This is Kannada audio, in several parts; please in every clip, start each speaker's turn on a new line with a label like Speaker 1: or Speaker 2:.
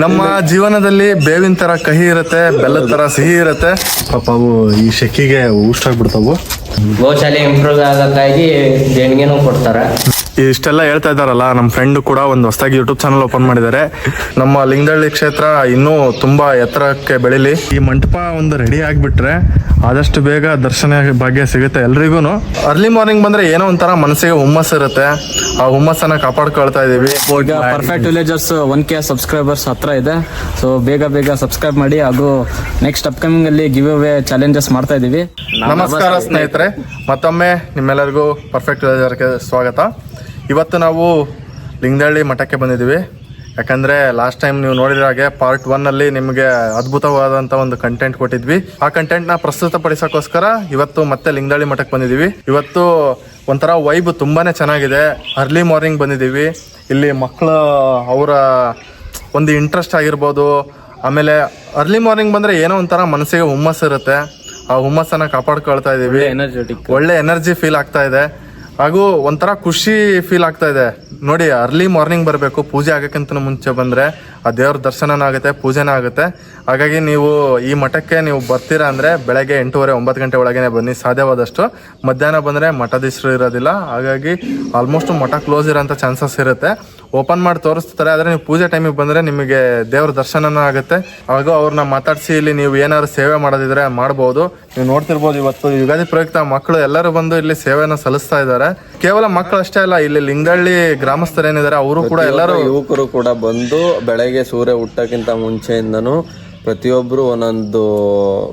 Speaker 1: ನಮ್ಮ ಜೀವನದಲ್ಲಿ ಬೇವಿನ ತರ ಕಹಿ ಇರುತ್ತೆ ಬೆಲ್ಲದ ತರ ಸಿಹಿ ಇರುತ್ತೆ. ಪಾಪ ಅವು ಈ ಶೆಕಿಗೆ ಊಷ್ಟಾಗ್ಬಿಡ್ತಾವು.
Speaker 2: ಗೋಶಾಲೆ ಇಂಪ್ರೂವ್ ಆಗಕ್ಕಾಗಿ ದೇಣಿಗೆನೂ ಕೊಡ್ತಾರೆ.
Speaker 1: ಇಷ್ಟೆಲ್ಲ ಹೇಳ್ತಾ ಇದ್ದಾರಲ್ಲ ನಮ್ಮ ಫ್ರೆಂಡ್ ಕೂಡ ಒಂದು ಹೊಸದಾಗಿ ಯೂಟ್ಯೂಬ್ ಚಾನಲ್ ಓಪನ್ ಮಾಡಿದ್ದಾರೆ. ನಮ್ಮ ಲಿಂಗದಳ್ಳಿ ಕ್ಷೇತ್ರ ಇನ್ನೂ ತುಂಬಾ ಎತ್ತರಕ್ಕೆ ಬೆಳಿಲಿ. ಈ ಮಂಟಪ ಒಂದು ರೆಡಿ ಆಗಿಬಿಟ್ರೆ ಆದಷ್ಟು ಬೇಗ ದರ್ಶನ ಭಾಗ್ಯ ಸಿಗುತ್ತೆ ಎಲ್ರಿಗೂ ಅರ್ಲಿ ಮಾರ್ನಿಂಗ್ ಬಂದ್ರೆ ಏನೋ ಒಂಥರ ಮನಸ್ಸಿಗೆ ಹುಮ್ಮಸ್ ಇರುತ್ತೆ. ಆ ಹುಮ್ಮಸ್ಸನ್ನ ಕಾಪಾಡ್ಕೊಳ್ತಾ ಇದೀವಿ.
Speaker 3: Perfect villagers one K subscribers ಹತ್ರ ಇದೆ. ಸೊ ಬೇಗ ಬೇಗ ಸಬ್ಸ್ಕ್ರೈಬ್ ಮಾಡಿ ಹಾಗೂ ನೆಕ್ಸ್ಟ್ ಅಪ್ಕಮಿಂಗ್ ಅಲ್ಲಿ ಗಿವ್ ಅವೇ ಚಾಲೆಂಜಸ್ ಮಾಡ್ತಾ ಇದೀವಿ.
Speaker 1: ನಮಸ್ಕಾರ ಸ್ನೇಹಿತರೆ. ಮತ್ತೊಮ್ಮೆ ನಿಮ್ಮೆಲ್ಲರಿಗೂ ಪರ್ಫೆಕ್ಟ್ಗೆ ಸ್ವಾಗತ. ಇವತ್ತು ನಾವು ಲಿಂಗದಳ್ಳಿ ಮಠಕ್ಕೆ ಬಂದಿದ್ದೀವಿ. ಯಾಕಂದರೆ ಲಾಸ್ಟ್ ಟೈಮ್ ನೀವು ನೋಡಿರೋ ಹಾಗೆ ಪಾರ್ಟ್ ಒನ್ನಲ್ಲಿ ನಿಮಗೆ ಅದ್ಭುತವಾದಂಥ ಒಂದು ಕಂಟೆಂಟ್ ಕೊಟ್ಟಿದ್ವಿ. ಆ ಕಂಟೆಂಟ್ನ ಪ್ರಸ್ತುತ ಪ್ರಸ್ತುತಪಡಿಸೋಕ್ಕೋಸ್ಕರ ಇವತ್ತು ಮತ್ತೆ ಲಿಂಗದಳ್ಳಿ ಮಠಕ್ಕೆ ಬಂದಿದ್ದೀವಿ. ಇವತ್ತು ಒಂಥರ ವೈಬ್ ತುಂಬಾ ಚೆನ್ನಾಗಿದೆ. ಅರ್ಲಿ ಮಾರ್ನಿಂಗ್ ಬಂದಿದ್ದೀವಿ. ಇಲ್ಲಿ ಮಕ್ಕಳು ಅವರ ಒಂದು ಇಂಟ್ರೆಸ್ಟ್ ಆಗಿರ್ಬೋದು. ಆಮೇಲೆ ಅರ್ಲಿ ಮಾರ್ನಿಂಗ್ ಬಂದರೆ ಏನೋ ಒಂಥರ ಮನಸ್ಸಿಗೆ ಹುಮ್ಮಸ್ ಇರುತ್ತೆ. ಆ ಹುಮ್ಮಸ್ಸನ್ನು ಕಾಪಾಡ್ಕೊಳ್ತಾ ಇದ್ದೀವಿ.
Speaker 3: ಎನರ್ಜೆಟಿಕ್
Speaker 1: ಒಳ್ಳೆ ಎನರ್ಜಿ ಫೀಲ್ ಆಗ್ತಾ ಇದೆ. ಹಾಗೂ ಒಂಥರ ಖುಷಿ ಫೀಲ್ ಆಗ್ತಾ ಇದೆ. ನೋಡಿ ಅರ್ಲಿ ಮಾರ್ನಿಂಗ್ ಬರಬೇಕು, ಪೂಜೆ ಆಗೋಕ್ಕಿಂತ ಮುಂಚೆ ಬಂದರೆ ಆ ದೇವ್ರ ದರ್ಶನನೂ ಆಗುತ್ತೆ, ಪೂಜೆನೂ ಆಗುತ್ತೆ. ಹಾಗಾಗಿ ನೀವು ಈ ಮಠಕ್ಕೆ ನೀವು ಬರ್ತೀರಾ ಅಂದರೆ ಬೆಳಗ್ಗೆ ಎಂಟೂವರೆ, ಒಂಬತ್ತು ಗಂಟೆ ಒಳಗೇ ಬನ್ನಿ, ಸಾಧ್ಯವಾದಷ್ಟು. ಮಧ್ಯಾಹ್ನ ಬಂದರೆ ಮಠಾಧೀಶರು ಇರೋದಿಲ್ಲ. ಹಾಗಾಗಿ ಆಲ್ಮೋಸ್ಟ್ ಮಠ ಕ್ಲೋಸ್ ಇರೋಂಥ ಚಾನ್ಸಸ್ ಇರುತ್ತೆ. ಓಪನ್ ಮಾಡಿ ತೋರಿಸ್ತಾರೆ ಆದ್ರೆ ನೀವು ಪೂಜೆ ಟೈಮಿಗೆ ಬಂದ್ರೆ ನಿಮಗೆ ದೇವ್ರ ದರ್ಶನನ ಆಗುತ್ತೆ. ಹಾಗೂ ಅವ್ರನ್ನ ಮಾತಾಡಿಸಿ ಇಲ್ಲಿ ನೀವು ಏನಾದ್ರು ಸೇವೆ ಮಾಡೋದಿದ್ರೆ ಮಾಡ್ಬೋದು. ನೀವು ನೋಡ್ತಿರ್ಬೋದು ಇವತ್ತು ಯುಗಾದಿ ಪ್ರಯುಕ್ತ ಮಕ್ಕಳು ಎಲ್ಲರೂ ಬಂದು ಇಲ್ಲಿ ಸೇವೆಯನ್ನು ಸಲ್ಲಿಸ್ತಾ ಇದ್ದಾರೆ. ಕೇವಲ ಮಕ್ಕಳು ಅಷ್ಟೇ ಅಲ್ಲ ಇಲ್ಲಿ ಲಿಂಗಳ್ಳಿ ಗ್ರಾಮಸ್ಥರು ಏನಿದ್ದಾರೆ ಅವರು ಕೂಡ ಎಲ್ಲರೂ
Speaker 4: ಯುವಕರು ಕೂಡ ಬಂದು ಬೆಳಗ್ಗೆ ಸೂರ್ಯ ಹುಟ್ಟಕ್ಕಿಂತ ಮುಂಚೆಯಿಂದನೂ ಪ್ರತಿಯೊಬ್ಬರು ಒಂದೊಂದು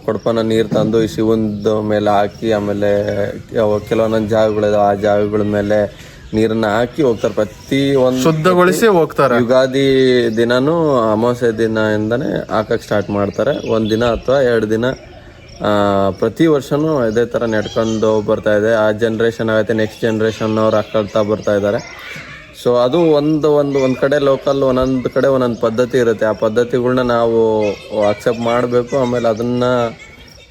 Speaker 4: ಕೊಡಪನ ನೀರು ತಂದು ಈ ಶಿವಂದ ಮೇಲೆ ಹಾಕಿ ಆಮೇಲೆ ಕೆಲವೊಂದೊಂದು ಜಾಗಗಳಿದಾವೆ ಆ ಜಾಗಗಳ ಮೇಲೆ ನೀರನ್ನ ಹಾಕಿ ಹೋಗ್ತಾರೆ. ಪ್ರತಿ ಒಂದು
Speaker 1: ಶುದ್ಧಗೊಳಿಸಿ ಹೋಗ್ತಾರೆ.
Speaker 4: ಯುಗಾದಿ ದಿನನೂ ಅಮಾವಾಸ್ಯೆ ಇಂದಾನೆ ಹಾಕಕ್ ಸ್ಟಾರ್ಟ್ ಮಾಡ್ತಾರೆ. ಒಂದ್ ದಿನ ಅಥವಾ ಎರಡು ದಿನ ಪ್ರತಿ ವರ್ಷನೂ ಇದೇ ತರ ನಡ್ಕೊಂಡು ಬರ್ತಾ ಇದೆ. ಆ ಜನ್ರೇಷನ್ ಆಗೈತೆ ನೆಕ್ಸ್ಟ್ ಜನ್ರೇಷನ್ ಅವ್ರು ಹಾಕೊಳ್ತಾ ಬರ್ತಾ ಇದ್ದಾರೆ. ಸೊ ಅದು ಒಂದು ಒಂದು ಒಂದು ಕಡೆ ಲೋಕಲ್ ಒಂದೊಂದು ಕಡೆ ಒಂದೊಂದು ಪದ್ಧತಿ ಇರುತ್ತೆ. ಆ ಪದ್ಧತಿಗಳನ್ನ ನಾವು ಅಕ್ಸೆಪ್ಟ್ ಮಾಡಬೇಕು. ಆಮೇಲೆ ಅದನ್ನ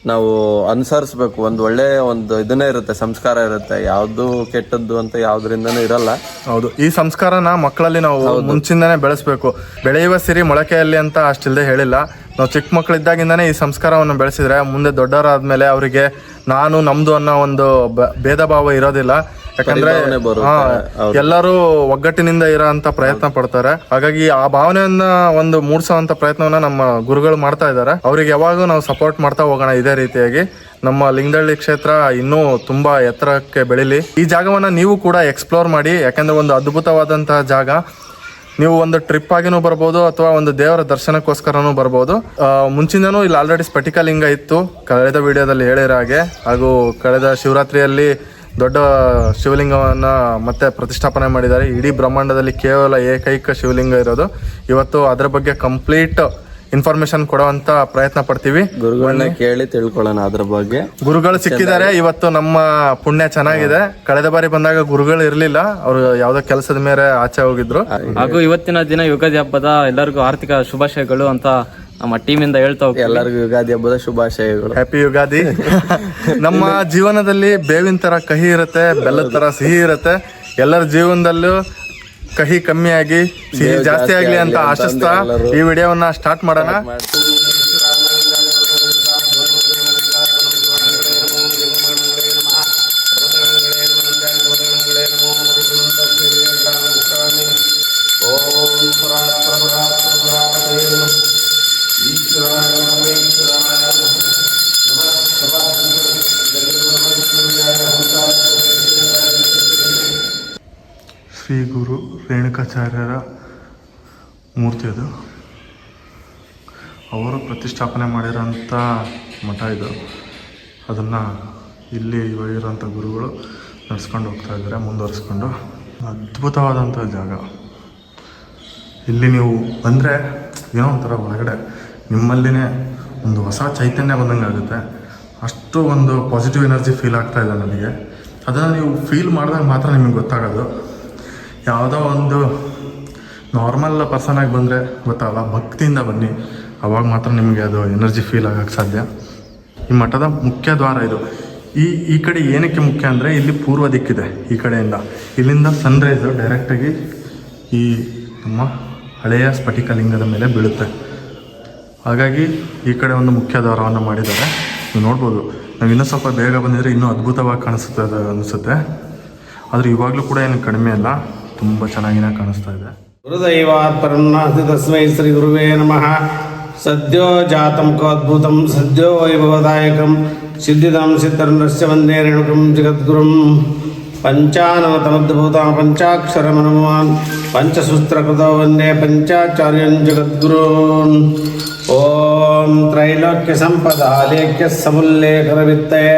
Speaker 4: ನಾವು ಅನುಸರಿಸ್ಬೇಕು. ಒಂದು ಒಳ್ಳೆ ಒಂದು ಇದನ್ನೇ ಇರುತ್ತೆ ಸಂಸ್ಕಾರ ಇರುತ್ತೆ. ಯಾವುದು ಕೆಟ್ಟದ್ದು ಅಂತ ಯಾವ್ದ್ರಿಂದನೂ ಇರಲ್ಲ.
Speaker 1: ಹೌದು. ಈ ಸಂಸ್ಕಾರನ ಮಕ್ಕಳಲ್ಲಿ ನಾವು ಮುಂಚಿಂದನೇ ಬೆಳೆಸ್ಬೇಕು. ಬೆಳೆಯುವ ಸಿರಿ ಮೊಳಕೆಯಲ್ಲಿ ಅಂತ ಅಷ್ಟಿಲ್ಲದೆ ಹೇಳಿಲ್ಲ. ನಾವು ಚಿಕ್ಕ ಮಕ್ಕಳಿದ್ದಾಗಿಂದನೇ ಈ ಸಂಸ್ಕಾರವನ್ನು ಬೆಳೆಸಿದ್ರೆ ಮುಂದೆ ದೊಡ್ಡವರಾದ ಮೇಲೆ ಅವರಿಗೆ ನಾನು ನಮ್ದು ಅನ್ನೋ ಒಂದು ಭೇದ ಭಾವ ಇರೋದಿಲ್ಲ. ಯಾಕಂದ್ರೆ ಎಲ್ಲರೂ ಒಗ್ಗಟ್ಟಿನಿಂದ ಇರೋ ಅಂತ ಪ್ರಯತ್ನ ಪಡ್ತಾರೆ. ಹಾಗಾಗಿ ಆ ಭಾವನೆಯನ್ನ ಒಂದು ಮೂಡಿಸುವಂತ ಪ್ರಯತ್ನವನ್ನ ನಮ್ಮ ಗುರುಗಳು ಮಾಡ್ತಾ ಇದ್ದಾರೆ. ಅವ್ರಿಗೆ ಯಾವಾಗೂ ನಾವು ಸಪೋರ್ಟ್ ಮಾಡ್ತಾ ಹೋಗೋಣ ಇದೇ ರೀತಿಯಾಗಿ. ನಮ್ಮ ಲಿಂಗದಳ್ಳಿ ಕ್ಷೇತ್ರ ಇನ್ನೂ ತುಂಬಾ ಎತ್ತರಕ್ಕೆ ಬೆಳಿಲಿ. ಈ ಜಾಗವನ್ನ ನೀವು ಕೂಡ ಎಕ್ಸ್ಪ್ಲೋರ್ ಮಾಡಿ ಯಾಕಂದ್ರೆ ಒಂದು ಅದ್ಭುತವಾದಂತಹ ಜಾಗ. ನೀವು ಒಂದು ಟ್ರಿಪ್ ಆಗಿನೂ ಬರ್ಬೋದು ಅಥವಾ ಒಂದು ದೇವರ ದರ್ಶನಕ್ಕೋಸ್ಕರನೂ ಬರ್ಬೋದು. ಮುಂಚಿನೂ ಇಲ್ಲಿ ಆಲ್ರೆಡಿ ಸ್ಫಟಿಕ ಲಿಂಗ ಇತ್ತು. ಕಳೆದ ವಿಡಿಯೋದಲ್ಲಿ ಹೇಳಿರೋ ಹಾಗೆ. ಹಾಗೂ ಕಳೆದ ಶಿವರಾತ್ರಿಯಲ್ಲಿ ದೊಡ್ಡ ಶಿವಲಿಂಗವನ್ನು ಮತ್ತೆ ಪ್ರತಿಷ್ಠಾಪನೆ ಮಾಡಿದ್ದಾರೆ. ಇಡೀ ಬ್ರಹ್ಮಾಂಡದಲ್ಲಿ ಕೇವಲ ಏಕೈಕ ಶಿವಲಿಂಗ ಇರೋದು. ಇವತ್ತು ಅದರ ಬಗ್ಗೆ ಕಂಪ್ಲೀಟ್ ಇನ್ಫಾರ್ಮೇಶನ್ ಕೊಡುವಂತ ಪ್ರಯತ್ನ ಪಡ್ತೀವಿ.
Speaker 4: ಗುರುಗಳನ್ನ ಕೇಳಿ ತಿಳ್ಕೊಳ್ಳೋಣ ಅದ್ರ ಬಗ್ಗೆ.
Speaker 1: ಗುರುಗಳು ಸಿಕ್ಕಿದ್ದಾರೆ ಇವತ್ತು ನಮ್ಮ ಪುಣ್ಯ ಚೆನ್ನಾಗಿದೆ. ಕಳೆದ ಬಾರಿ ಬಂದಾಗ ಗುರುಗಳು ಇರ್ಲಿಲ್ಲ. ಅವರು ಯಾವ್ದೋ ಕೆಲಸದ ಮೇಲೆ ಆಚೆ ಹೋಗಿದ್ರು.
Speaker 3: ಹಾಗೂ. ಇವತ್ತಿನ ದಿನ ಯುಗಾದಿ ಹಬ್ಬದ ಎಲ್ಲರಿಗೂ ಆರ್ಥಿಕ ಶುಭಾಶಯಗಳು ಅಂತ ನಮ್ಮ ಟೀಮ್ ಇಂದ ಹೇಳ್ತಾ ಹೋಗ್ತೀವಿ.
Speaker 4: ಎಲ್ಲರಿಗೂ ಯುಗಾದಿ ಹಬ್ಬದ ಶುಭಾಶಯಗಳು.
Speaker 1: ಹ್ಯಾಪಿ ಯುಗಾದಿ. ನಮ್ಮ ಜೀವನದಲ್ಲಿ ಬೇವಿನ ತರ ಕಹಿ ಇರುತ್ತೆ ಬೆಲ್ಲದ ತರ ಸಿಹಿ ಇರುತ್ತೆ. ಎಲ್ಲರ ಜೀವನದಲ್ಲೂ ಕಹಿ ಕಮ್ಮಿ ಆಗಿ ಸಿಹಿ ಜಾಸ್ತಿ ಆಗ್ಲಿ ಅಂತ ಆಶಿಸ್ತಾ ಈ ವಿಡಿಯೋವನ್ನ ಸ್ಟಾರ್ಟ್ ಮಾಡೋಣ. ಶ್ರೀ ಗುರು ರೇಣುಕಾಚಾರ್ಯರ ಮೂರ್ತಿ ಅದು. ಅವರು ಪ್ರತಿಷ್ಠಾಪನೆ ಮಾಡಿರೋಂಥ ಮಠ ಇದು. ಅದನ್ನು ಇಲ್ಲಿ ಇರೋಂಥ ಗುರುಗಳು ನಡೆಸ್ಕೊಂಡು ಹೋಗ್ತಾ ಇದ್ದಾರೆ, ಮುಂದುವರಿಸ್ಕೊಂಡು. ಅದ್ಭುತವಾದಂಥ ಜಾಗ. ಇಲ್ಲಿ ನೀವು ಬಂದರೆ ಏನೋ ಒಂಥರ ಒಳಗಡೆ ನಿಮ್ಮಲ್ಲಿನೇ ಒಂದು ಹೊಸ ಚೈತನ್ಯ ಬಂದಂಗೆ ಆಗುತ್ತೆ. ಅಷ್ಟು ಒಂದು ಪಾಸಿಟಿವ್ ಎನರ್ಜಿ ಫೀಲ್ ಆಗ್ತಾ ಇದೆ ನನಗೆ ಅದನ್ನು ನೀವು ಫೀಲ್ ಮಾಡಿದಾಗ ಮಾತ್ರ ನಿಮಗೆ ಗೊತ್ತಾಗೋದು. ಯಾವುದೋ ಒಂದು ನಾರ್ಮಲ್ ಪರ್ಸನ್ ಆಗಿ ಬಂದರೆ ಗೊತ್ತಲ್ಲ, ಭಕ್ತಿಯಿಂದ ಬನ್ನಿ. ಅವಾಗ ಮಾತ್ರ ನಿಮಗೆ ಅದು ಎನರ್ಜಿ ಫೀಲ್ ಆಗೋಕ್ಕೆ ಸಾಧ್ಯ. ಈ ಮಠದ ಮುಖ್ಯ ದ್ವಾರ ಇದು. ಈ ಈ ಕಡೆ ಏನಕ್ಕೆ ಮುಖ್ಯ ಅಂದರೆ ಇಲ್ಲಿ ಪೂರ್ವ ದಿಕ್ಕಿದೆ, ಈ ಕಡೆಯಿಂದ. ಇಲ್ಲಿಂದ ಸನ್ರೈಸು ಡೈರೆಕ್ಟಾಗಿ ಈ ನಮ್ಮ ಹಳೆಯ ಸ್ಫಟಿಕ ಲಿಂಗದ ಮೇಲೆ ಬೀಳುತ್ತೆ. ಹಾಗಾಗಿ ಈ ಕಡೆ ಒಂದು ಮುಖ್ಯ ದ್ವಾರವನ್ನು ಮಾಡಿದ್ದಾರೆ. ನೀವು ನೋಡ್ಬೋದು, ನಾವು ಇನ್ನೂ ಸ್ವಲ್ಪ ಬೇಗ ಬಂದಿದ್ರೆ ಇನ್ನೂ ಅದ್ಭುತವಾಗಿ ಕಾಣಿಸುತ್ತೆ ಅದು ಅನಿಸುತ್ತೆ. ಆದರೆ ಇವಾಗಲೂ ಕೂಡ ಏನು ಕಡಿಮೆ ಅಲ್ಲ. ತುಂಬ ಚೆನ್ನಾಗಿನ ಕಾಣಿಸ್ತಾ ಇದೆ.
Speaker 5: ಗುರುದೈವಾತ್ ಪರಂ ನಾಸ್ತಿ ತಸ್ಮೈ ಶ್ರೀ ಗುರುವೇ ನಮಃ. ಸದ್ಯೋ ಜಾತಂ ಕೋದ್ಭುತಂ, ಸದ್ಯೋ ವೈಭವದಾಯಕಂ. ಸಿದ್ಧಿದಂ ಸಿದ್ಧರ್ನಶ್ಯ ವಂದೇ ರೇಣುಕಂ ಜಗದ್ಗುರುಂ. ಪಂಚಾನವತಮದ್ಭೂತ ಪಂಚಾಕ್ಷರಮನುಮಾನ್ ಪಂಚಸೂತ್ರಕೃತ ವಂದೇ ಪಂಚಾಚಾರ್ಯಂ ಜಗದ್ಗುರೂನ್. ಓಂ ತ್ರೈಲೋಕ್ಯ ಸಂಪದಾಲೇಖ್ಯ ಸಮುಲ್ಲೇಖರವಿತ್ತಯೇ.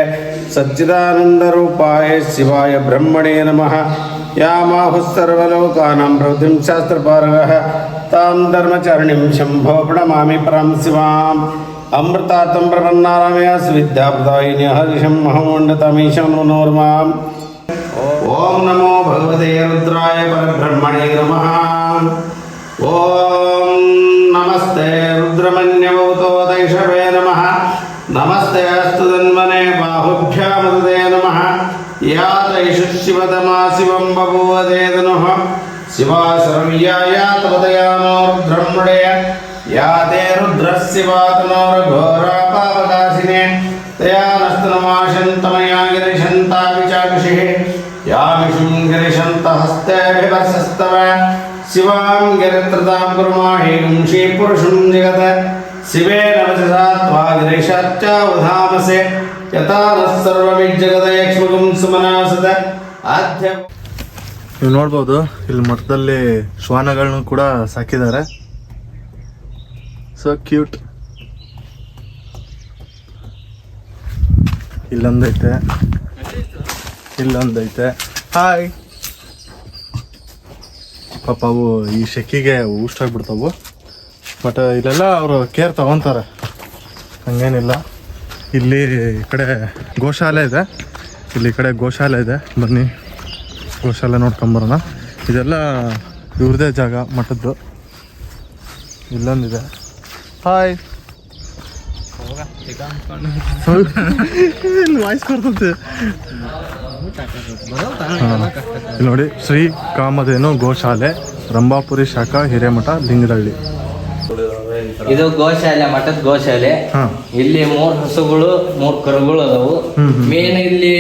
Speaker 5: ಸಚ್ಚಿದಾನಂದರೂಪಾಯ ಶಿವಾಯ ಬ್ರಹ್ಮಣೇ ನಮಃ. యామాహుసర్వలోకానం ప్రవృతిం శాస్త్రపారగ. తాం ధర్మచరణిం శంభో ప్రణమామి పరాం శివాం. అమృతార్థం ప్రపన్నారామయాస్ విద్యాప్రదాయిని హర్షం మహముండతమీశం మనోర్మాం. ఓం నమో భగవతే రుద్రాయ పరబ్రహ్మణే నమ. ఓం నమస్తే రుద్రమన్యవతో దైషవే నమ. నమస్తే అస్తు తన్మనే బాహుభ్యామృతే నమ. यातयिषुशिवतमा शिवं बभूवदेदनुः शिवा शरण्या यातपदयानो रुद्रम्रुडय या ते रुद्रस्यवातनोरघोरापावकाशिने तया नस्तनुमाशन्तमयागिरिशन्ताभिचाकुषिः यामिषुं गिरिशन्तहस्तेऽभिवर्षस्तव शिवां गिरित्रतां कुर्माहि पुरुषं जगत् शिवेन वचसा त्वा गिरिशाच्चावधामसे
Speaker 1: ನೀವು ನೋಡ್ಬೋದು, ಇಲ್ಲಿ ಮಠದಲ್ಲಿ ಶ್ವಾನಗಳನ್ನು ಕೂಡ ಸಾಕಿದ್ದಾರೆ. ಸೊ ಕ್ಯೂಟ್ ಇಲ್ಲೊಂದೈತೆ. ಇಲ್ಲೊಂದೈತೆ. ಹಾಯ್ ಪಾಪ ಅವು ಈ ಶೆಕಿಗೆ ಉಷ್ಟಾಗ್ಬಿಡ್ತಾವು ಬಟ್ ಇಲ್ಲೆಲ್ಲ ಅವರು ಕೇರ್ ತಗೊಂತಾರೆ. ಹಂಗೇನಿಲ್ಲ. ಇಲ್ಲಿ ಈ ಕಡೆ ಗೋಶಾಲೆ ಇದೆ. ಇಲ್ಲಿ ಈ ಕಡೆ ಗೋಶಾಲೆ ಇದೆ. ಬನ್ನಿ. ಗೋಶಾಲೆ ನೋಡ್ಕೊಂಬರೋಣ ಇದೆಲ್ಲ ಇವ್ರದೇ ಜಾಗ, ಮಠದ್ದು. ಇಲ್ಲೊಂದಿದೆ. ಹಾಯ್ ವಾಯ್ಸ್ ಬರ್ತದೆ ನೋಡಿ ಶ್ರೀ ಕಾಮಧೇನು ಗೋಶಾಲೆ, ರಂಭಾಪುರಿ ಶಾಖಾ, ಹಿರೇಮಠ, ಲಿಂಗದಳ್ಳಿ.
Speaker 2: ಇದು ಗೋಶಾಲೆ ಮಠದ ಗೋಶಾಲೆ. ಇಲ್ಲಿ ಮೂರ್ ಹಸುಗಳು ಮೂರ್ ಕರುಗಳು ಅದಾವು. ಮೇನ್ ಇಲ್ಲಿ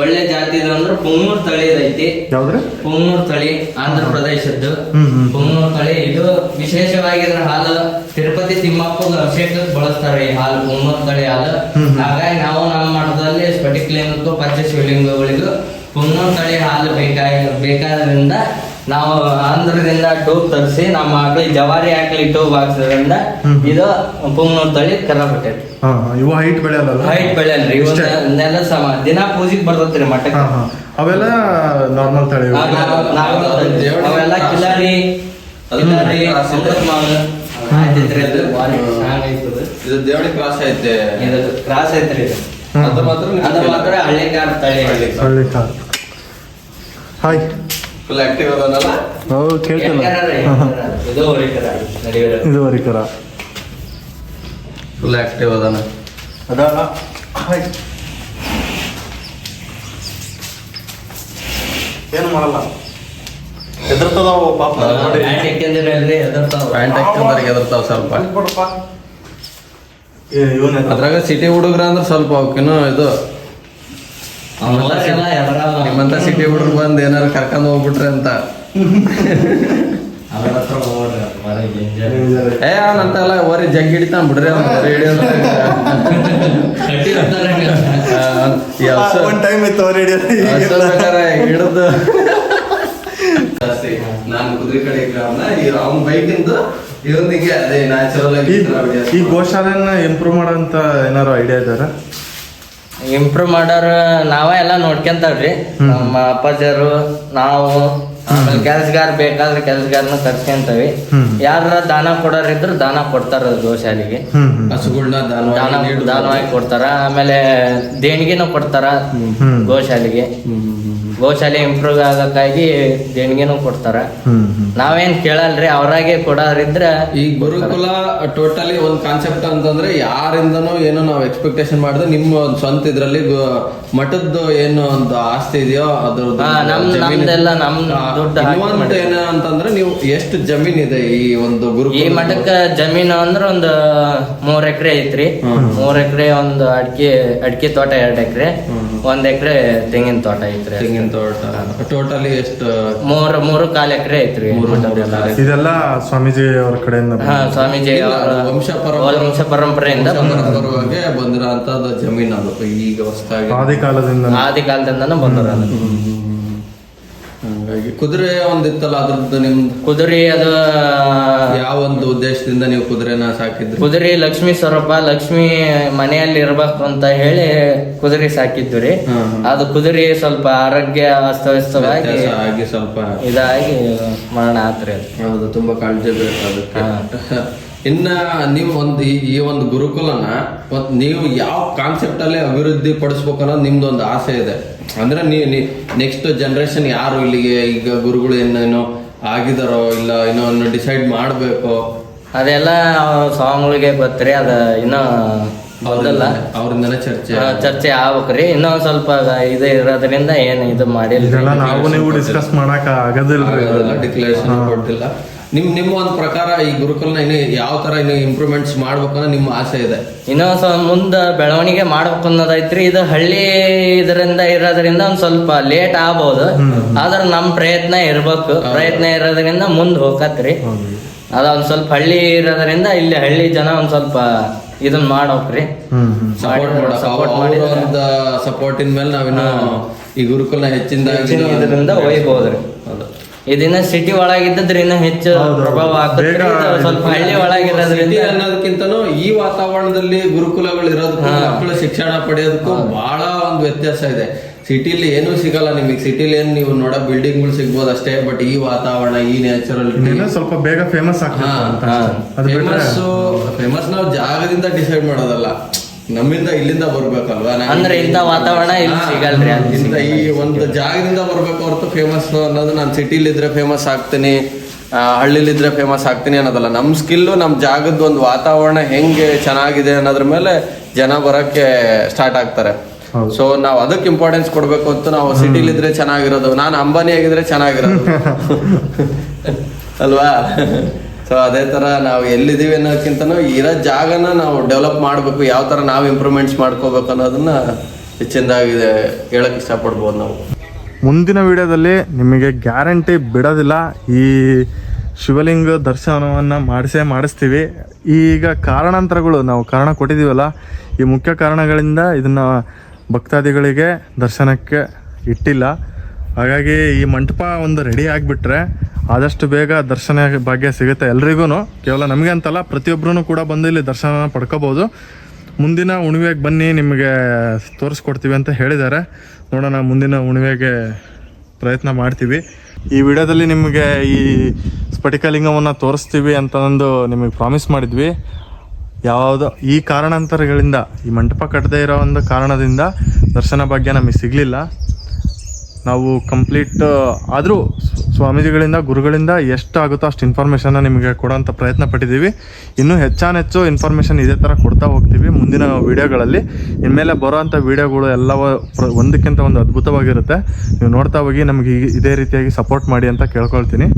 Speaker 2: ಒಳ್ಳೆ ಜಾತಿ ಅಂದ್ರೆ ಪುಂಗೂರ್ ತಳಿ ಐತಿ ಪುಂಗೂರ್ ತಳಿ ಆಂಧ್ರ ಪ್ರದೇಶದ್ದು. ಪುಂಗೂರ್ ತಳಿ ಇದು ವಿಶೇಷವಾಗಿ ಇದ್ರ ಹಾಲು ತಿರುಪತಿ ತಿಮ್ಮಪ್ಪ ಅಭಿಷೇಕಕ್ಕೆ ಬಳಸ್ತಾರೆ ಈ ಹಾಲು ಪುಂಗೂರ್ ತಳಿ ಹಾಲು. ಹಾಗಾಗಿ ನಾವು ನಮ್ಮ ಮಠದಲ್ಲಿ ಸ್ಫಟಿಕಲಿಂಗಕ್ಕೂ ಪಂಚಶಿವಲಿಂಗಗಳಿಗೂ ಪುಂಗೂರ್ ತಳಿ ಹಾಲು ಬೇಕಾಗಿ ಬೇಕಾದ್ರಿಂದ ನಾವು ಆಂಧ್ರದಿಂದ ಟೂಬ್ ತರಿಸಿ ನಮ್ಮ ಆಕಳಿ ಜವಾರಿ ಆಕಳಿ ಟೂಬ್ ಹಾಕ್ಸೋದ್ರಿಂದ. ಇದು ಪುಂಗ್ನೂರ್ ತಳಿ ಕರ ಬಿಟ್ಟೈತಿ.
Speaker 1: ಹಾ ಹಾ. ಇವು ಹೈಟ್ ಬೆಳೆಯಲ್ಲ
Speaker 2: ಹೈಟ್ ಬೆಳೆಯಲ್ರಿ? ಇವನ್ನೆಲ್ಲ ಸಮ ದಿನ ಪೂಜೆಗೆ ಬರ್ತೈತ್ರಿ ಮಠಕ್ಕೆ.
Speaker 1: ಅವೆಲ್ಲ ನಾರ್ಮಲ್ ತಳಿ
Speaker 2: ಅವೆಲ್ಲ ಕಿಲಾರಿ ಕಿಲಾರಿ.
Speaker 4: ಇದು ದೇವಳಿ ಕ್ರಾಸ್ ಐತೆ.
Speaker 2: ಇದು ಕ್ರಾಸ್ ಐತ್ರಿ
Speaker 4: ಅದು ಮಾತ್ರ
Speaker 2: ಅದು ಮಾತ್ರ ಹಳ್ಳಿಗಾರ ತಳಿ.
Speaker 1: Hallikar hi.
Speaker 4: Full active ಅದಾನಲ್ಲ?
Speaker 1: ಕೇಳ್ತಿಲ್ಲ.
Speaker 2: ಇದು ಹೊರಿಕರ
Speaker 1: ಇದು
Speaker 4: ಫುಲ್ ಆಕ್ಟಿವ್ ಅದಾನ.
Speaker 1: ಏನು ಮಾಡಲ್ಲ. ಪಾಪ.
Speaker 2: ಎದರ್ತಾವ
Speaker 4: ಪ್ಯಾಂಟ್ ಎದರ್ತಾವ ಸ್ವಲ್ಪ.
Speaker 1: ಇವನೇ
Speaker 4: ಅದ್ರಾಗ ಸಿಟಿ ಹುಡುಗ್ರ ಅಂದ್ರೆ ಸ್ವಲ್ಪ ಅವಕಿನ್ನು ಇದು ನಿಮ್ಮಂತ ಸಿಟಿ ಹುಡುಗರು ಬಂದು ಏನಾರ ಕರ್ಕೊಂಡು ಹೋಗ್ಬಿಟ್ರಿ ಅಂತ. ಏ ಅವನಂತೆಲ್ಲ ಓರಿ ಜಗ್ಗಿ ಹಿಡಿತಾನ ಬಿಡ್ರಿ ಅವ್ನು ರೇಡಿಯೋ
Speaker 1: ಟೈಮ್ ಇತ್ತು ರೇಡಿಯೋ
Speaker 4: ಹಿಡಿದು. ನಾನು ಕುದುರೆ ಕಡೆ ಈ ಅವ್ನ ಬೈಕಿಂದು ಇವನಿಗೆ ಅದೇ ನ್ಯಾಚುರಲ್ ಆಗಿ
Speaker 1: ಈ ಈ ಗೋಶಾಲೆನ ಇಂಪ್ರೂವ್ ಮಾಡೋಂತ ಏನಾರು ಐಡಿಯಾ ಇದಾರ?
Speaker 2: ಇಂಪ್ರೂವ್ ಮಾಡೋರು ನಾವೇ ಎಲ್ಲ ನೋಡ್ಕೊಂತಾವ್ರಿ. ನಮ್ಮ ಅಪ್ಪಾಜರು ನಾವು ಆಮೇಲೆ ಕೆಲ್ಸಗಾರ ಬೇಕಾದ್ರೆ ಕೆಲ್ಸಗಾರನ ಕರ್ಸ್ಕೊಂತವಿ. ಯಾರ ದಾನ ಕೊಡೋರಿದ್ರು ದಾನ ಕೊಡ್ತಾರ
Speaker 1: ಹ್ಮ್
Speaker 4: ಹಸುಗಳನ್ನ
Speaker 2: ದಾನ
Speaker 4: ದಾನವಾಗಿ
Speaker 2: ದಾನವಾಗಿ ಕೊಡ್ತಾರ. ಆಮೇಲೆ ದೇಣಿಗೆನೂ ಕೊಡ್ತಾರ ಗೋಶಾಲಿಗೆ
Speaker 4: ಗೋಶಾಲೆಗೆ.
Speaker 2: ಗೋಶಾಲೆ ಇಂಪ್ರೂವ್ ಆಗಕ್ಕಾಗಿ ದೇಣಿಗೆನೂ ಕೊಡ್ತಾರ. ನಾವೇನ್ ಕೇಳಲ್ರಿ ಅವರಾಗೆ ಕೊಡೋರಿದ್ರ
Speaker 4: ಈ ಗುರುಕುಲ ಟೋಟಲಿ ಒಂದ್ ಕಾನ್ಸೆಪ್ಟ್ ಅಂತಂದ್ರೆ ಯಾರಿಂದನೂ ಏನು ನಾವು ಎಕ್ಸ್ಪೆಕ್ಟೇಷನ್ ಮಾಡಿದ್ರೆ ನಿಮ್ಮ ಒಂದ್ ಸ್ವಂತ ಇದ್ರಲ್ಲಿ ಮಠದ್ದು ಏನು ಒಂದು ಆಸ್ತಿ ಇದೆಯೋ
Speaker 2: ನಮ್ದೆಲ್ಲ ನಮ್ ದುಡ್ಡು
Speaker 4: ಏನು ಅಂತಂದ್ರೆ ನೀವು ಎಷ್ಟು ಜಮೀನ್ ಇದೆ ಈ ಒಂದು
Speaker 2: ಈ
Speaker 4: ಗುರುಕುಲ
Speaker 2: ಮಠಕ್ಕ ಜಮೀನು ಅಂದ್ರ ಒಂದು ಮೂರ್ ಎಕರೆ ಐತ್ರಿ. ಮೂರ್ ಎಕರೆ ಒಂದ್ ಅಡಿಕೆ ಅಡಿಕೆ ತೋಟ ಎರಡ್ ಎಕರೆ. ಒಂದ್ ಎಕರೆ ತೆಂಗಿನ ತೋಟ ಐತ್ರಿ
Speaker 4: ತೆಂಗಿನ ತೋಟ. ಟೋಟಲಿ ಎಷ್ಟು?
Speaker 2: ಮೂರ್ ಮೂರು ಕಾಲ್ ಎಕರೆ ಐತ್ರಿ.
Speaker 1: ಇದೆಲ್ಲ ಸ್ವಾಮೀಜಿ ಅವರ ಕಡೆಯಿಂದ
Speaker 2: ಹಾ ಸ್ವಾಮೀಜಿ ಅವರ
Speaker 4: ವಂಶ
Speaker 2: ವಂಶ ಪರಂಪರೆಯಿಂದ
Speaker 4: ಬರುವಾಗೆ ಬಂದಿರೋ ಜಮೀನು ಜಮೀನ್ ಅದು. ಈಗ ಹೊಸದಾಗಿ
Speaker 1: ಆದಿ ಕಾಲದಿಂದ
Speaker 2: ಆದಿ ಕಾಲದಿಂದನೂ ಬಂದರ
Speaker 4: ಹಂಗಾಗಿ. ಕುದುರೆ ಒಂದಿತ್ತಲ್ಲ ಅದ್ರದ್ದು ನಿಮ್ದು?
Speaker 2: ಕುದುರೆ ಅದು
Speaker 4: ಯಾವ ಒಂದು ಉದ್ದೇಶದಿಂದ ನೀವು ಕುದುರೆನ ಸಾಕಿದ್ರಿ?
Speaker 2: ಕುದುರೆ ಲಕ್ಷ್ಮಿ ಸ್ವರೂಪ ಲಕ್ಷ್ಮಿ ಮನೆಯಲ್ಲಿ ಇರ್ಬೇಕು ಅಂತ ಹೇಳಿ ಕುದುರೆ ಸಾಕಿದ್ವಿ ರೀ. ಅದು ಕುದುರೆ ಸ್ವಲ್ಪ ಆರೋಗ್ಯ ಅಸ್ತವ್ಯಸ್ತವಾಗಿ
Speaker 4: ವ್ಯತ್ಯಾಸ ಆಗಿ ಸ್ವಲ್ಪ
Speaker 2: ಇದಾಗಿ ಮರಣ ಆತ್ರಿ ಅದು.
Speaker 4: ಹೌದು ತುಂಬಾ ಕಾಳಜಿ ಬೇಕು ಅದಕ್ಕೆ. ಇನ್ನ ನೀವು ಒಂದು ಈ- ಈ ಒಂದು ಗುರುಕುಲನ ನೀವು ಯಾವ ಕಾನ್ಸೆಪ್ಟ್ ಅಲ್ಲಿ ಅಭಿವೃದ್ಧಿ ಪಡಿಸ್ಬೇಕು ಅನ್ನೋದು ನಿಮ್ದು ಒಂದು ಆಸೆ ಇದೆ. ಅಂದ್ರೆ ನೀ ನೆಕ್ಸ್ಟ್ ಜನರೇಷನ್ ಯಾರು ಇಲ್ಲಿಗೆ ಈಗ ಗುರುಗಳು ಏನೇನೋ ಆಗಿದಾರೋ ಇಲ್ಲ ಏನೋ ಡಿಸೈಡ್ ಮಾಡ್ಬೇಕು?
Speaker 2: ಅದೆಲ್ಲ ಸಾಂಗ್ಗಳಿಗೆ ಗೊತ್ತ್ರಿ ಅದ ಇನ್ನೂ ಬಂದಲ್ಲ
Speaker 4: ಅವ್ರಿಂದ ಚರ್ಚೆ
Speaker 2: ಚರ್ಚೆ ಆಗ್ಬೇಕ್ರಿ. ಇನ್ನೂ ಸ್ವಲ್ಪ ಇದು ಇರೋದ್ರಿಂದ ಏನು ಇದು ಮಾಡಿಲ್ಲ
Speaker 1: ನಾವು ನೀವು ಡಿಸ್ಕಸ್ ಮಾಡಕ್ ಆಗದಿಲ್ಲ
Speaker 4: ಡಿಕ್ಲರೇಷನ್ ಕೊಟ್ಟಿಲ್ಲ. ನಿಮ್ ನಿಮ್ಮ ಒಂದು ಪ್ರಕಾರ ಈ ಗುರುಕುಲನ ಇನ್ನು ಯಾವ ತರ ಇನ್ನು ಇಂಪ್ರೂವ್ಮೆಂಟ್ಸ್ ಮಾಡ್ಬೇಕು ಅನ್ನೋ ನಿಮ್ಮ ಆಸೆ ಇದೆ?
Speaker 2: ಇನ್ನೂ ಸ್ವಲ್ಪ ಮುಂದ ಬೆಳವಣಿಗೆ ಮಾಡ್ಬೇಕು ಅನ್ನೋದೈತ್ರಿ ಇದು ಹಳ್ಳಿ ಇದರಿಂದ ಇರೋದ್ರಿಂದ ಒಂದ್ ಸ್ವಲ್ಪ ಲೇಟ್ ಆಗ್ಬೋದು. ಆದ್ರೆ ನಮ್ ಪ್ರಯತ್ನ ಇರ್ಬೇಕು. ಪ್ರಯತ್ನ ಇರೋದ್ರಿಂದ ಮುಂದೆ ಹೋಗತ್ರಿ. ಅದ ಒಂದ್ ಸ್ವಲ್ಪ ಹಳ್ಳಿ ಇರೋದ್ರಿಂದ ಇಲ್ಲಿ ಹಳ್ಳಿ ಜನ ಒಂದ್ ಸ್ವಲ್ಪ ಇದನ್
Speaker 1: ಮಾಡೋಕ್ರಿ.
Speaker 4: ಸಪೋರ್ಟ್
Speaker 2: ಸಪೋರ್ಟ್
Speaker 4: ಮಾಡಿ ಸಪೋರ್ಟಿನ ಮೇಲೆ ನಾವಿನ್ನು ಈ ಗುರುಕುಲ
Speaker 2: ಹೆಚ್ಚಿನ ಇದರಿಂದ ಒಯ್ಬೋದ್ರಿ. ಇದನ್ನ ಸಿಟಿ ಒಳಗಿದ್ದದ್ರ ಇನ್ನ ಹೆಚ್ಚು ಪ್ರಭಾವ ಸ್ವಲ್ಪ ಹಳ್ಳಿ ಒಳಗಿರೋದ್ರಿಂದ
Speaker 4: ಅನ್ನೋದಕ್ಕಿಂತ ಅನ್ನೋದಕ್ಕಿಂತನೂ ಈ ವಾತಾವರಣದಲ್ಲಿ ಗುರುಕುಲಗಳು ಇರೋದಕ್ಕೂ ಮಕ್ಕಳು ಶಿಕ್ಷಣ ಪಡೆಯೋದಕ್ಕೂ ಬಹಳ ಒಂದು ವ್ಯತ್ಯಾಸ ಇದೆ. ಸಿಟಿಲಿ ಏನೂ ಸಿಗಲ್ಲ ನಿಮಗೆ. ಸಿಟಿಲಿ ಏನು ನೀವು ನೋಡೋ ಬಿಲ್ಡಿಂಗ್ಗಳು ಸಿಗ್ಬೋದು ಅಷ್ಟೇ ಬಟ್ ಈ ವಾತಾವರಣ ಈ ನ್ಯಾಚುರಲ್
Speaker 1: ಸ್ವಲ್ಪ ಬೇಗ ಫೇಮಸ್
Speaker 4: ಫೇಮಸ್ ನಾವು ಜಾಗದಿಂದ ಡಿಸೈಡ್ ಮಾಡೋದಲ್ಲ. ನಮ್ಮಿಂದ ಇಲ್ಲಿಂದ ಬರ್ಬೇಕಲ್ವಾ?
Speaker 2: ಅಂದ್ರೆ ಇಂತ ವಾತಾವರಣ ಇಲ್ಲಿ ಸಿಗಲ್ರಿ
Speaker 4: ಇಂಥ ಈ ಒಂದು ಜಾಗದಿಂದ ಬರ್ಬೇಕು ಹೊರತು ಫೇಮಸ್ ಅನ್ನೋದು ನಾನು ಸಿಟಿಲಿದ್ರೆ ಫೇಮಸ್ ಆಗ್ತೀನಿ ಆ, ಹಳ್ಳಿಲಿದ್ರೆ ಫೇಮಸ್ ಆಗ್ತೀನಿ ಅನ್ನೋದಲ್ಲ. ನಮ್ಮ ಸ್ಕಿಲ್ಲು ನಮ್ಮ ಜಾಗದ ಒಂದು ವಾತಾವರಣ ಹೆಂಗೆ ಚೆನ್ನಾಗಿದೆ ಅನ್ನೋದ್ರ ಮೇಲೆ ಜನ ಬರಕ್ಕೆ ಸ್ಟಾರ್ಟ್ ಆಗ್ತಾರೆ. ಸೊ ನಾವು ಅದಕ್ಕೆ ಇಂಪಾರ್ಟೆನ್ಸ್ ಕೊಡ್ಬೇಕು ಅಂತ ನಾವು ಸಿಟಿಲಿದ್ರೆ ಚೆನ್ನಾಗಿರೋದು. ನಾನು ಅಂಬಾನಿ ಆಗಿದ್ರೆ ಚೆನ್ನಾಗಿರೋದು. ಅಲ್ವಾ? ಸೊ ಅದೇ ತರ ನಾವು ಎಲ್ಲಿದ್ದೀವಿ ಅನ್ನೋದಕ್ಕಿಂತ ಇರೋ ಜಾಗನ ನಾವು ಡೆವಲಪ್ ಮಾಡಬೇಕು, ಯಾವ ತರ ನಾವು ಇಂಪ್ರೂವ್ಮೆಂಟ್ಸ್ ಮಾಡ್ಕೋಬೇಕು ಅನ್ನೋದನ್ನ ಹೆಚ್ಚಿನದಾಗಿದೆ ಹೇಳಕ್ ಇಷ್ಟಪಡ್ಬೋದು ನಾವು.
Speaker 1: ಮುಂದಿನ ವಿಡಿಯೋದಲ್ಲಿ ನಿಮಗೆ ಗ್ಯಾರಂಟಿ ಬಿಡೋದಿಲ್ಲ, ಈ ಶಿವಲಿಂಗ ದರ್ಶನವನ್ನು ಮಾಡಿಸೇ ಮಾಡಿಸ್ತೀವಿ. ಈಗ ಕಾರಣಾಂತರಗಳು ನಾವು ಕಾರಣ ಕೊಟ್ಟಿದ್ದೀವಲ್ಲ, ಈ ಮುಖ್ಯ ಕಾರಣಗಳಿಂದ ಇದನ್ನು ಭಕ್ತಾದಿಗಳಿಗೆ ದರ್ಶನಕ್ಕೆ ಇಟ್ಟಿಲ್ಲ. ಹಾಗಾಗಿ ಈ ಮಂಟಪ ಒಂದು ರೆಡಿ ಆಗಿಬಿಟ್ರೆ ಆದಷ್ಟು ಬೇಗ ದರ್ಶನ ಭಾಗ್ಯ ಸಿಗುತ್ತೆ ಎಲ್ರಿಗೂ ಕೇವಲ ನಮಗೆ ಅಂತಲ್ಲ ಪ್ರತಿಯೊಬ್ಬರೂ ಕೂಡ ಬಂದು ಇಲ್ಲಿ ದರ್ಶನ ಪಡ್ಕೋಬೋದು. ಮುಂದಿನ ಉಣಿವೆಗೆ ಬನ್ನಿ, ನಿಮಗೆ ತೋರಿಸ್ಕೊಡ್ತೀವಿ ಅಂತ ಹೇಳಿದ್ದಾರೆ. ನೋಡೋಣ, ಮುಂದಿನ ಉಣಿವೆಗೆ ಪ್ರಯತ್ನ ಮಾಡ್ತೀವಿ. ಈ ವಿಡಿಯೋದಲ್ಲಿ ನಿಮಗೆ ಈ ಸ್ಫಟಿಕಲಿಂಗವನ್ನು ತೋರಿಸ್ತೀವಿ ಅಂತ ಒಂದು ನಿಮಗೆ ಪ್ರಾಮಿಸ್ ಮಾಡಿದ್ವಿ. ಯಾವುದೋ, ಈ ಕಾರಣಾಂತರಗಳಿಂದ, ಈ ಮಂಟಪ ಕಟ್ಟದೇ ಇರೋ ಒಂದು ಕಾರಣದಿಂದ ದರ್ಶನ ಭಾಗ್ಯ ನಮಗೆ ಸಿಗಲಿಲ್ಲ. ನಾವು ಕಂಪ್ಲೀಟ್ ಆದರೂ ಸ್ವಾಮೀಜಿಗಳಿಂದ ಗುರುಗಳಿಂದ ಎಷ್ಟು ಆಗುತ್ತೋ ಅಷ್ಟು ಇನ್ಫಾರ್ಮೇಷನ್ನ ನಿಮಗೆ ಕೊಡೋಂಥ ಪ್ರಯತ್ನ ಪಟ್ಟಿದ್ದೀವಿ. ಇನ್ನೂ ಹೆಚ್ಚಾನೆಚ್ಚು ಇನ್ಫಾರ್ಮೇಷನ್ ಇದೇ ಥರ ಕೊಡ್ತಾ ಹೋಗ್ತೀವಿ ಮುಂದಿನ ವೀಡಿಯೋಗಳಲ್ಲಿ. ಇನ್ಮೇಲೆ ಬರೋವಂಥ ವೀಡಿಯೋಗಳು ಎಲ್ಲ ಒಂದಕ್ಕಿಂತ ಒಂದು ಅದ್ಭುತವಾಗಿರುತ್ತೆ. ನೀವು ನೋಡ್ತಾ ಹೋಗಿ ನಮಗೆ ಇದೇ ರೀತಿಯಾಗಿ ಸಪೋರ್ಟ್ ಮಾಡಿ ಅಂತ ಕೇಳ್ಕೊಳ್ತೀನಿ.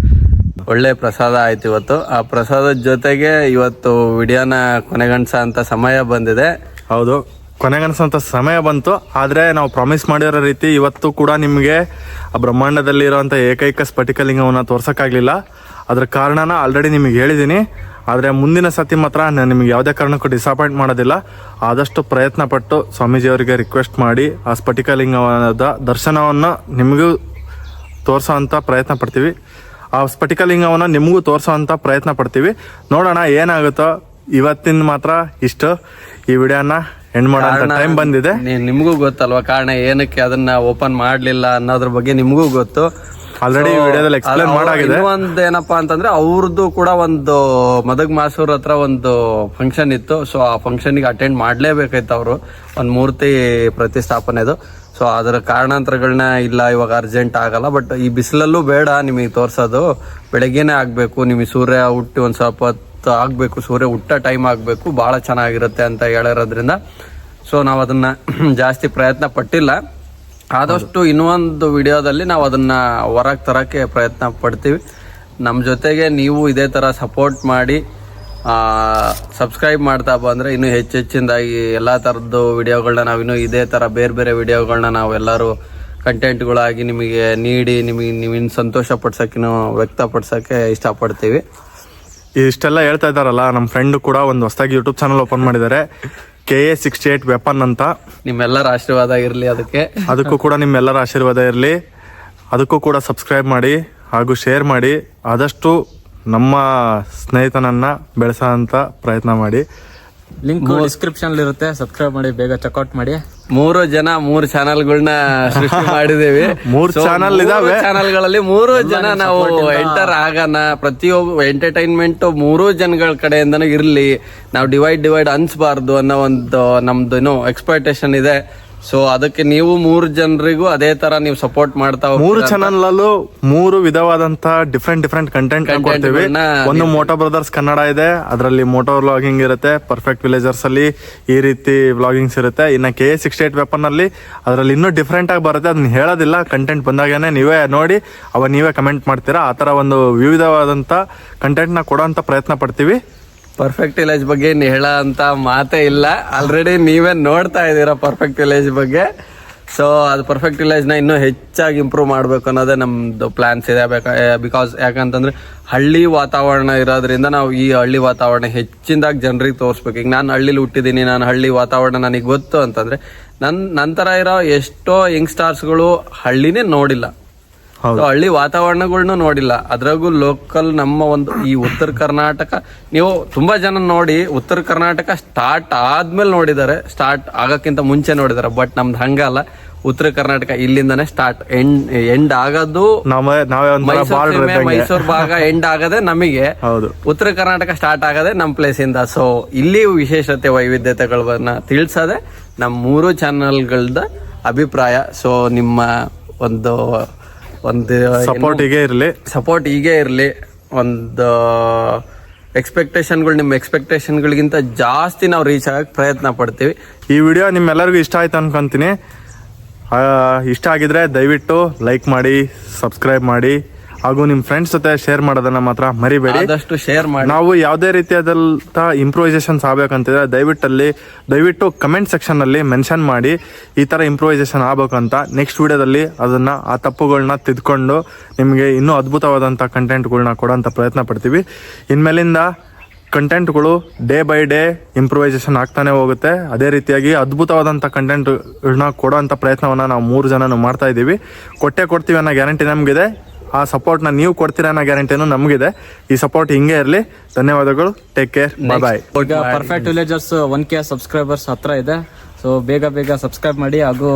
Speaker 4: ಒಳ್ಳೆ ಪ್ರಸಾದ ಆಯ್ತು ಇವತ್ತು. ಆ ಪ್ರಸಾದದ ಜೊತೆಗೆ ಇವತ್ತು ವಿಡಿಯೋನ ಕೊನೆಗಣಿಸ ಅಂತ ಸಮಯ ಬಂದಿದೆ.
Speaker 1: ಹೌದು. ಕೊನೆಗನ್ಸೋಂಥ ಸಮಯ ಬಂತು, ಆದರೆ ನಾವು ಪ್ರಾಮಿಸ್ ಮಾಡಿರೋ ರೀತಿ ಇವತ್ತು ಕೂಡ ನಿಮಗೆ ಆ ಬ್ರಹ್ಮಾಂಡದಲ್ಲಿರೋಂಥ ಏಕೈಕ ಸ್ಫಟಿಕಲಿಂಗವನ್ನು ತೋರ್ಸೋಕ್ಕಾಗಲಿಲ್ಲ. ಅದರ ಕಾರಣನ ಆಲ್ರೆಡಿ ನಿಮಗೆ ಹೇಳಿದ್ದೀನಿ ಆದರೆ ಮುಂದಿನ ಸತಿ ಮಾತ್ರ ನಾನು ನಿಮಗೆ ಯಾವುದೇ ಕಾರಣಕ್ಕೂ ಡಿಸಪಾಯಿಂಟ್ ಮಾಡೋದಿಲ್ಲ. ಆದಷ್ಟು ಪ್ರಯತ್ನ ಪಟ್ಟು ಸ್ವಾಮೀಜಿಯವರಿಗೆ ರಿಕ್ವೆಸ್ಟ್ ಮಾಡಿ ಆ ಸ್ಫಟಿಕಲಿಂಗದ ದರ್ಶನವನ್ನು ನಿಮಗೂ ತೋರಿಸೋ ಪ್ರಯತ್ನ ಪಡ್ತೀವಿ. ಆ ಸ್ಫಟಿಕಲಿಂಗವನ್ನು ನಿಮಗೂ ತೋರಿಸೋ ಅಂಥ ಪ್ರಯತ್ನ ಪಡ್ತೀವಿ. ನೋಡೋಣ ಏನಾಗುತ್ತೋ, ಇವತ್ತಿನ ಮಾತ್ರ ಇಷ್ಟು. ಈ ವಿಡಿಯೋನ ಎಂಡ್ ಮಾಡೋ ಟೈಮ್ ಬಂದಿದೆ.
Speaker 4: ನಿಮಗೂ ಗೊತ್ತಲ್ವಾ? ಕಾರಣ ಏನಕ್ಕೆ ಅದನ್ನ ಓಪನ್ ಮಾಡ್ಲಿಲ್ಲ ಅನ್ನೋದ್ರ ಬಗ್ಗೆ ನಿಮಗೂ ಗೊತ್ತು.
Speaker 1: ಆಲ್ರೆಡಿ ವಿಡಿಯೋದಲ್ಲಿ ಎಕ್ಸ್ಪ್ಲೇನ್ ಮಾಡಾಗಿದೆ.
Speaker 4: ಒಂದು ಏನಪ್ಪಾ ಅಂತಂದ್ರೆ ಅವ್ರದ್ದು ಕೂಡ ಒಂದು ಮದಗ್ ಮಾಸೂರ್ ಹತ್ರ ಒಂದು ಫಂಕ್ಷನ್ ಇತ್ತು. ಸೊ ಆ ಫಂಕ್ಷನ್ಗೆ ಅಟೆಂಡ್ ಮಾಡ್ಲೇಬೇಕಾಯ್ತು ಅವರು. ಒಂದು ಮೂರ್ತಿ ಪ್ರತಿಷ್ಠಾಪನೆದು ಸೊ ಅದರ ಕಾರಣಾಂತರಗಳನ್ನ ಇಲ್ಲ ಇವಾಗ ಅರ್ಜೆಂಟ್ ಆಗಲ್ಲ. ಬಟ್ ಈ ಬಿಸಿಲಲ್ಲೂ ಬೇಡ ನಿಮಗೆ ತೋರ್ಸೋದು. ಬೆಳಗ್ಗೆನೇ ಆಗಬೇಕು. ನಿಮಗೆ ಸೂರ್ಯ ಹುಟ್ಟಿ ಒಂದು ಸ್ವಲ್ಪ ಹೊತ್ತು ಆಗಬೇಕು, ಸೂರ್ಯ ಹುಟ್ಟ ಟೈಮ್ ಆಗಬೇಕು, ಭಾಳ ಚೆನ್ನಾಗಿರುತ್ತೆ ಅಂತ ಹೇಳಿರೋದ್ರಿಂದ ಸೊ ನಾವು ಅದನ್ನ ಜಾಸ್ತಿ ಪ್ರಯತ್ನ ಪಟ್ಟಿಲ್ಲ. ಆದಷ್ಟು ಇನ್ನೊಂದು ವಿಡಿಯೋದಲ್ಲಿ ನಾವು ಅದನ್ನ ಹೊರಗೆ ತರೋಕ್ಕೆ ಪ್ರಯತ್ನ ಪಡ್ತೀವಿ. ನಮ್ಮ ಜೊತೆಗೆ ನೀವು ಇದೇ ಥರ ಸಪೋರ್ಟ್ ಮಾಡಿ ಸಬ್ಸ್ಕ್ರೈಬ್ ಮಾಡ್ತಾ ಬಂದರೆ ಇನ್ನೂ ಹೆಚ್ಚು ಹೆಚ್ಚಿನದಾಗಿ ಎಲ್ಲ ಥರದ್ದು ವಿಡಿಯೋಗಳನ್ನ ನಾವು ಇನ್ನೂ ಇದೇ ಥರ ಬೇರೆ ಬೇರೆ ವಿಡಿಯೋಗಳನ್ನ ನಾವೆಲ್ಲರೂ ಕಂಟೆಂಟ್ಗಳಾಗಿ ನಿಮಗೆ ನೀಡಿ, ನಿಮಗೆ ನೀವು ಇನ್ನು ಸಂತೋಷ ಪಡ್ಸೋಕ್ಕಿನ್ನೂ ವ್ಯಕ್ತಪಡ್ಸೋಕ್ಕೆ ಇಷ್ಟಪಡ್ತೀವಿ.
Speaker 1: ಇಷ್ಟೆಲ್ಲ ಹೇಳ್ತಾ ಇದ್ದಾರಲ್ಲ ನಮ್ಮ ಫ್ರೆಂಡ್ ಕೂಡ ಒಂದು ಹೊಸದಾಗಿ ಯೂಟ್ಯೂಬ್ ಚಾನಲ್ ಓಪನ್ ಮಾಡಿದ್ದಾರೆ. K A sixty eight weapon ಅಂತ.
Speaker 4: ನಿಮ್ಮೆಲ್ಲರ ಆಶೀರ್ವಾದ ಇರಲಿ ಅದಕ್ಕೆ.
Speaker 1: ಅದಕ್ಕೂ ಕೂಡ ನಿಮ್ಮೆಲ್ಲರ ಆಶೀರ್ವಾದ ಇರಲಿ. ಅದಕ್ಕೂ ಕೂಡ ಸಬ್ಸ್ಕ್ರೈಬ್ ಮಾಡಿ ಹಾಗೂ ಶೇರ್ ಮಾಡಿ. ಆದಷ್ಟು ನಮ್ಮ ಸ್ನೇಹಿತನನ್ನ ಬೆಳೆಸೋ ಪ್ರಯತ್ನ ಮಾಡಿ.
Speaker 3: ಲಿಂಕ್ ಡಿಸ್ಕ್ರಿಪ್ಷನ್ ಇರುತ್ತೆ ಸಬ್ಸ್ಕ್ರೈಬ್ ಮಾಡಿ ಬೇಗ ಚೆಕ್ಔಟ್ ಮಾಡಿ.
Speaker 4: ಮೂರು ಜನ ಮೂರು ಚಾನೆಲ್ಗಳನ್ನ ಸೃಷ್ಟಿ ಮಾಡಿದೀವಿ
Speaker 1: ಮೂರು ಚಾನಲ್ ಇದಾವೆ.
Speaker 4: ಚಾನೆಲ್ಗಳಲ್ಲಿ ಮೂರು ಜನ ನಾವು ಎಂಟರ್ ಆಗೋಣ ಪ್ರತಿಯೊಬ್ಬ ಎಂಟರ್ಟೈನ್ಮೆಂಟ್ ಮೂರು ಜನಗಳ ಕಡೆಯಿಂದ ಇರ್ಲಿ. ನಾವು ಡಿವೈಡ್ ಡಿವೈಡ್ ಅನ್ಸ್ಬಾರ್ದು ಅನ್ನೋ ಒಂದು ನಮ್ದು ಏನೋ ಎಕ್ಸ್ಪೆಕ್ಟೇಷನ್ ಇದೆ. ಸೊ ಅದಕ್ಕೆ ನೀವು ಮೂರು ಜನರಿಗೂ ಅದೇ ತರ ನೀವು ಸಪೋರ್ಟ್ ಮಾಡ್ತಾ
Speaker 1: ಮೂರು. ಚಾನಲ್ ಅಲ್ಲೂ ಮೂರು ವಿಧವಾದಂತ ಡಿಫ್ರೆಂಟ್ ಡಿಫ್ರೆಂಟ್ ಕಂಟೆಂಟ್ ಕೊಡ್ತೀವಿ. ಒಂದು ಮೋಟೋ ಬ್ರದರ್ಸ್ ಕನ್ನಡ ಇದೆ ಅದರಲ್ಲಿ ಮೋಟೋ ವ್ಲಾಗಿಂಗ್ ಇರುತ್ತೆ ಪರ್ಫೆಕ್ಟ್ ವಿಲೇಜರ್ಸ್ ಅಲ್ಲಿ ಈ ರೀತಿ ವ್ಲಾಗಿಂಗ್ಸ್ ಇರುತ್ತೆ. ಇನ್ನ ಕೆ ಸಿಕ್ಸ್ಟಿ ಏಟ್ ವೆಪನ್ ಅಲ್ಲಿ ಅದರಲ್ಲಿ ಇನ್ನೂ ಡಿಫ್ರೆಂಟ್ ಆಗಿ ಬರುತ್ತೆ. ಅದನ್ನ ಹೇಳೋದಿಲ್ಲ ಕಂಟೆಂಟ್ ಬಂದಾಗೇನೆ ನೀವೇ ನೋಡಿ ಅವ ನೀವೇ ಕಮೆಂಟ್ ಮಾಡ್ತೀರಾ. ಆ ತರ ಒಂದು ವಿವಿಧವಾದಂತ ಕಂಟೆಂಟ್ನ ಕೊಡೋ ಪ್ರಯತ್ನ ಪಡ್ತೀವಿ.
Speaker 4: ಪರ್ಫೆಕ್ಟ್ ವಿಲೇಜ್ ಬಗ್ಗೆ ಇನ್ನು ಹೇಳೋ ಅಂತ ಮಾತೇ ಇಲ್ಲ. ಆಲ್ರೆಡಿ ನೀವೇ ನೋಡ್ತಾ ಇದ್ದೀರಾ ಪರ್ಫೆಕ್ಟ್ ವಿಲೇಜ್ ಬಗ್ಗೆ. ಸೊ ಅದು ಪರ್ಫೆಕ್ಟ್ ವಿಲೇಜ್ನ ಇನ್ನೂ ಹೆಚ್ಚಾಗಿ ಇಂಪ್ರೂವ್ ಮಾಡಬೇಕು ಅನ್ನೋದೇ ನಮ್ಮದು ಪ್ಲ್ಯಾನ್ಸ್ ಇದೆ. ಬಿಕಾಸ್ ಯಾಕಂತಂದ್ರೆ ಹಳ್ಳಿ ವಾತಾವರಣ ಇರೋದ್ರಿಂದ ನಾವು ಈ ಹಳ್ಳಿ ವಾತಾವರಣ ಹೆಚ್ಚಿನದಾಗಿ ಜನರಿಗೆ ತೋರಿಸ್ಬೇಕು. ಈಗ ನಾನು ಹಳ್ಳಿಲಿ ಹುಟ್ಟಿದ್ದೀನಿ ನಾನು ಹಳ್ಳಿ ವಾತಾವರಣ ನನಗೆ ಗೊತ್ತು ಅಂತಂದರೆ ನನ್ನ ನಂತರ ಇರೋ ಎಷ್ಟೋ ಯಂಗ್ಸ್ಟಾರ್ಸ್ಗಳು ಹಳ್ಳಿನೇ ನೋಡಿಲ್ಲ. ಹಳ್ಳಿ ವಾತಾವರಣಗಳನ್ನ ನೋಡಿಲ್ಲ. ಅದ್ರಾಗೂ ಲೋಕಲ್ ನಮ್ಮ ಒಂದು ಈ ಉತ್ತರ ಕರ್ನಾಟಕ ನೀವು ತುಂಬಾ ಜನ ನೋಡಿ ಉತ್ತರ ಕರ್ನಾಟಕ ಸ್ಟಾರ್ಟ್ ಆದ್ಮೇಲೆ ನೋಡಿದ್ದಾರೆ. ಸ್ಟಾರ್ಟ್ ಆಗಕ್ಕಿಂತ ಮುಂಚೆ ನೋಡಿದ್ದಾರೆ. ಬಟ್ ನಮ್ದು ಹಂಗಲ್ಲ ಉತ್ತರ ಕರ್ನಾಟಕ ಇಲ್ಲಿಂದಾನೆ ಸ್ಟಾರ್ಟ್ ಎಂಡ್ ಎಂಡ್ ಆಗೋದು ಮೈಸೂರು ಭಾಗ ಎಂಡ್ ಆಗದೆ ನಮಗೆ
Speaker 1: ಹೌದು.
Speaker 4: ಉತ್ತರ ಕರ್ನಾಟಕ ಸ್ಟಾರ್ಟ್ ಆಗದೆ ನಮ್ಮ ಪ್ಲೇಸ್ ಇಂದ. ಸೊ ಇಲ್ಲಿ ವಿಶೇಷತೆ ವೈವಿಧ್ಯತೆಗಳನ್ನ ತಿಳಿಸದೆ ನಮ್ಮ ಮೂರು ಚಾನೆಲ್ಗಳದ ಅಭಿಪ್ರಾಯ. ಸೊ ನಿಮ್ಮ ಒಂದು ಒಂದು
Speaker 1: ಸಪೋರ್ಟ್ ಹೀಗೆ ಇರಲಿ.
Speaker 4: ಸಪೋರ್ಟ್ ಹೀಗೆ ಇರಲಿ. ಒಂದು ಎಕ್ಸ್ಪೆಕ್ಟೇಷನ್ಗಳು ನಿಮ್ಮ ಎಕ್ಸ್ಪೆಕ್ಟೇಷನ್ಗಳಿಗಿಂತ ಜಾಸ್ತಿ ನಾವು ರೀಚ್ ಆಗಕ್ಕೆ ಪ್ರಯತ್ನ ಪಡ್ತೀವಿ.
Speaker 1: ಈ ವಿಡಿಯೋ ನಿಮ್ಮೆಲ್ಲರಿಗೂ ಇಷ್ಟ ಆಯ್ತು ಅನ್ಕೊಂತೀನಿ. ಇಷ್ಟ ಆಗಿದ್ರೆ ದಯವಿಟ್ಟು ಲೈಕ್ ಮಾಡಿ ಸಬ್ಸ್ಕ್ರೈಬ್ ಮಾಡಿ. ಹಾಗೂ ನಿಮ್ಮ ಫ್ರೆಂಡ್ಸ್ ಜೊತೆ ಶೇರ್ ಮಾಡೋದನ್ನ ಮಾತ್ರ ಮರಿಬೇಡಿ.
Speaker 4: ಆದಷ್ಟು ಶೇರ್ ಮಾಡಿ.
Speaker 1: ನಾವು ಯಾವುದೇ ರೀತಿಯಾದಂಥ ಇಂಪ್ರೂವೈಸೇಷನ್ಸ್ ಆಗ್ಬೇಕಂತಿದ್ರೆ ದಯವಿಟ್ಟಲ್ಲಿ ದಯವಿಟ್ಟು ಕಮೆಂಟ್ ಸೆಕ್ಷನ್ ಅಲ್ಲಿ ಮೆನ್ಷನ್ ಮಾಡಿ ಈ ತರ ಇಂಪ್ರೂವೈಸೇಷನ್ ಆಗ್ಬೇಕಂತ ನೆಕ್ಸ್ಟ್ ವಿಡಿಯೋದಲ್ಲಿ ಅದನ್ನ ಆ ತಪ್ಪುಗಳನ್ನ ತಿದ್ಕೊಂಡು ನಿಮಗೆ ಇನ್ನೂ ಅದ್ಭುತವಾದಂಥ ಕಂಟೆಂಟ್ಗಳನ್ನ ಕೊಡೋಂಥ ಪ್ರಯತ್ನ ಪಡ್ತೀವಿ. ಇನ್ಮೇಲಿಂದ ಕಂಟೆಂಟ್ಗಳು ಡೇ ಬೈ ಡೇ ಇಂಪ್ರೂವೈಸೇಷನ್ ಆಗ್ತಾನೆ ಹೋಗುತ್ತೆ. ಅದೇ ರೀತಿಯಾಗಿ ಅದ್ಭುತವಾದಂಥ ಕಂಟೆಂಟ್ಗಳನ್ನ ಕೊಡೋಂಥ ಪ್ರಯತ್ನವನ್ನ ನಾವು ಮೂರು ಜನ ಮಾಡ್ತಾ ಇದ್ದೀವಿ. ಕೊಟ್ಟೆ ಕೊಡ್ತೀವಿ ಅನ್ನೋ ಗ್ಯಾರಂಟಿ ನಮಗಿದೆ. ಆ ಸಪೋರ್ಟ್ನ ನೀವು ಕೊಡ್ತೀರಾ ಅನ್ನೋ ಗ್ಯಾರಂಟಿನೂ ನಮಗಿದೆ. ಈ ಸಪೋರ್ಟ್ ಹಿಂಗೆ ಇರಲಿ. ಧನ್ಯವಾದಗಳು. ಟೇಕ್ ಕೇರ್ ಬಾಯ್ ಬಾಯ್
Speaker 3: ಈಗ perfect villagers one K subscribers ಹತ್ರ ಇದೆ. ಸೊ ಬೇಗ ಬೇಗ ಸಬ್ಸ್ಕ್ರೈಬ್ ಮಾಡಿ ಹಾಗೂ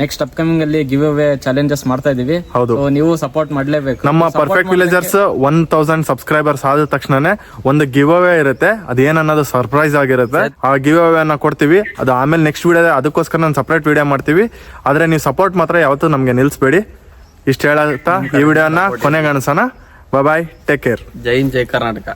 Speaker 3: ನೆಕ್ಸ್ಟ್ ಅಪ್ಕಮಿಂಗ್ ಅಲ್ಲಿ ಗಿವ್ ಅವೇ ಚಾಲೆಂಜಸ್ ಮಾಡ್ತಾ ಇದೀವಿ.
Speaker 1: ಹೌದು.
Speaker 3: ನೀವು ಸಪೋರ್ಟ್ ಮಾಡಲೇಬೇಕು.
Speaker 1: ನಮ್ಮ perfect villagers one thousand subscribers ಆದ ತಕ್ಷಣನೇ ಒಂದು ಗಿವ್ ಅವೇ ಇರುತ್ತೆ ಅದೇನನ್ನೋದು ಸರ್ಪ್ರೈಸ್ ಆಗಿರುತ್ತೆ. ಆ ಗಿವ್ ಅವೇ ಅನ್ನ ಕೊಡ್ತೀವಿ. ಅದು ಆಮೇಲೆ ನೆಕ್ಸ್ಟ್ ವಿಡಿಯೋ ಅದಕ್ಕೋಸ್ಕರ ನಾನು ಸಪ್ರೇಟ್ ವಿಡಿಯೋ ಮಾಡ್ತೀವಿ. ಆದ್ರೆ ನೀವು ಸಪೋರ್ಟ್ ಮಾತ್ರ ಯಾವತ್ತೂ ನಮಗೆ ನಿಲ್ಲಿಸ್ಬೇಡಿ ಇಷ್ಟು ಹೇಳುತ್ತಾ ಈ ವಿಡಿಯೋನ ಕೊನೆಗೆ ಅನ್ಸೋಣ ಬಾಯ್ ಟೇಕ್ ಕೇರ್
Speaker 4: ಜೈ ಹಿಂದ್ ಜೈ ಕರ್ನಾಟಕ.